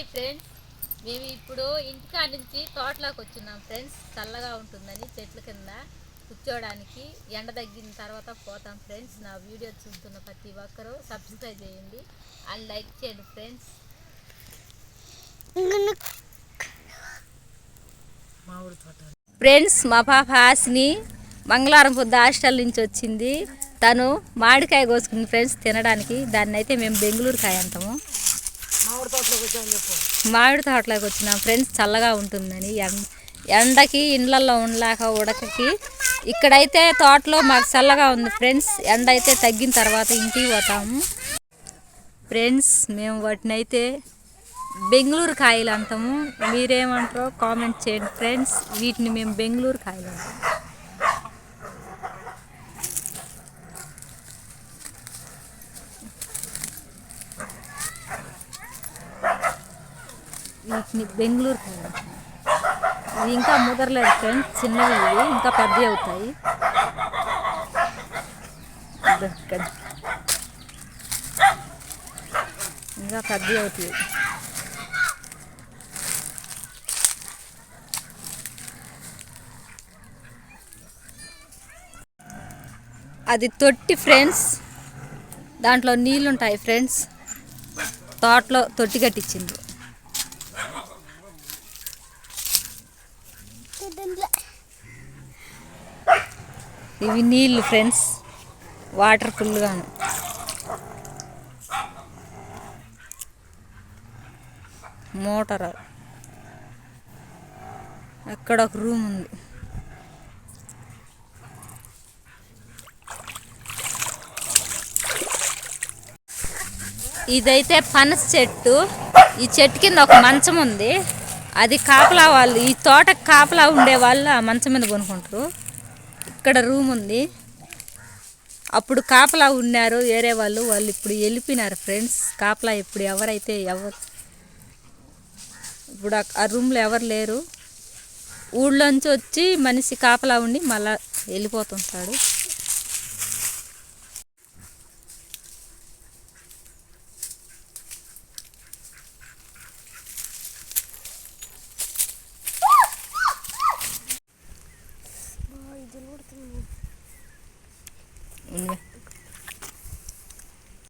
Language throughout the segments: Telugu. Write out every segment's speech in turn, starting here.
Hi friends. మేము ఇప్పుడు ఇంటికా నుంచి తోటలోకి వచ్చినాం ఫ్రెండ్స్. చల్లగా ఉంటుందని చెట్ల కింద కూర్చోవడానికి ఎండ తగ్గిన తర్వాత పోతాం ఫ్రెండ్స్. నా వీడియో చూస్తున్న ప్రతి ఒక్కరూ సబ్స్క్రైబ్ చేయండి. అండ్ లైక్ చేయండి ఫ్రెండ్స్. ఫ్రెండ్స్ మా పాప హాసిని మంగళవారం పొద్దు హాస్టల్ నుంచి వచ్చింది. తను మామిడికాయ కోసుకుంది ఫ్రెండ్స్ తినడానికి. దాన్ని అయితే మేము బెంగళూరు కాయ అంటాము. మామిడి తోటలోకి వచ్చిన ఫ్రెండ్స్ చల్లగా ఉంటుందని ఎండకి ఇండ్లలో ఉండలేక ఉడకకి. ఇక్కడైతే తోటలో మాకు చల్లగా ఉంది ఫ్రెండ్స్. ఎండ అయితే తగ్గిన తర్వాత ఇంటికి పోతాము ఫ్రెండ్స్ మేము వాటిని అయితే బెంగళూరు కాయలు అంటాము. మీరేమంటారో కామెంట్ చేయండి ఫ్రెండ్స్. వీటిని మేము బెంగళూరు కాయలు అంటాం. వీటిని బెంగళూరు ఇవి ఇంకా ముదరలేదు ఫ్రెండ్స్ చిన్నవి ఇవి ఇంకా పెద్దవి అవుతాయి. ఇంకా పెద్దవి అవుతాయి. అది తొట్టి ఫ్రెండ్స్ దాంట్లో నీళ్ళు ఉంటాయి ఫ్రెండ్స్ తోటలో తొట్టి కట్టించింది ఇవి నీళ్ళు ఫ్రెండ్స్. Water ఫుల్గాను motor. అక్కడ ఒక రూమ్ ఉంది. ఇదైతే పనస చెట్టు. ఈ చెట్టు కింద ఒక మంచం ఉంది. అది కాపలా వాళ్ళు ఈ తోటకు కాపలా ఉండే వాళ్ళు ఆ మంచం మీద కొనుక్కుంటారు. ఇక్కడ రూమ్ ఉంది. అప్పుడు కాపలా ఉన్నారు వేరే వాళ్ళు. వాళ్ళు ఇప్పుడు వెళ్ళిపోయినారు ఫ్రెండ్స్. కాపలా ఇప్పుడు ఎవరైతే ఎవరు ఇప్పుడు ఆ- రూమ్లో ఎవరు లేరు. ఊళ్ళోంచి వచ్చి మనిషి కాపలా ఉండి మళ్ళా వెళ్ళిపోతుంటాడు.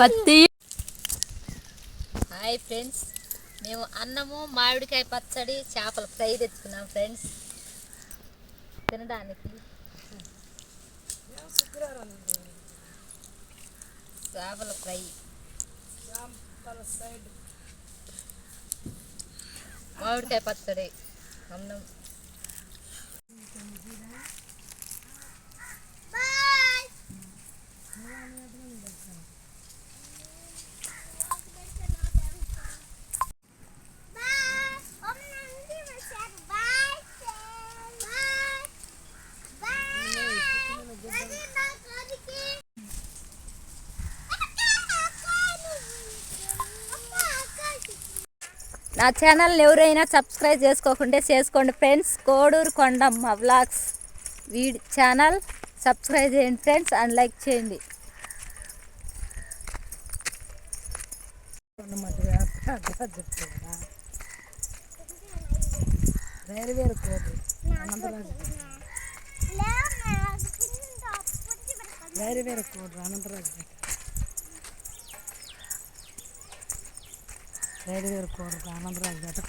పత్తి. హాయ్ ఫ్రెండ్స్ మేము అన్నము మామిడికాయ పచ్చడి చేపల ఫ్రై తెచ్చుకున్నాం ఫ్రెండ్స్. తినడానికి. చేపల ఫ్రై. మామిడికాయ పచ్చడి అన్నం. నా ఛానల్ని ఎవరైనా సబ్స్క్రైబ్ చేసుకోకుంటే చేసుకోండి ఫ్రెండ్స్ కోడూరు కొండమ్మ వ్లాగ్స్ వీడి ఛానల్ సబ్స్క్రైబ్ చేయండి ఫ్రెండ్స్ అండ్ లైక్ చేయండి. వేరు వేరు కోడి వేరు వేరు కోడి అనంతరాజు. వేరు వేరు కోడి ఆనందరాజు గట్ట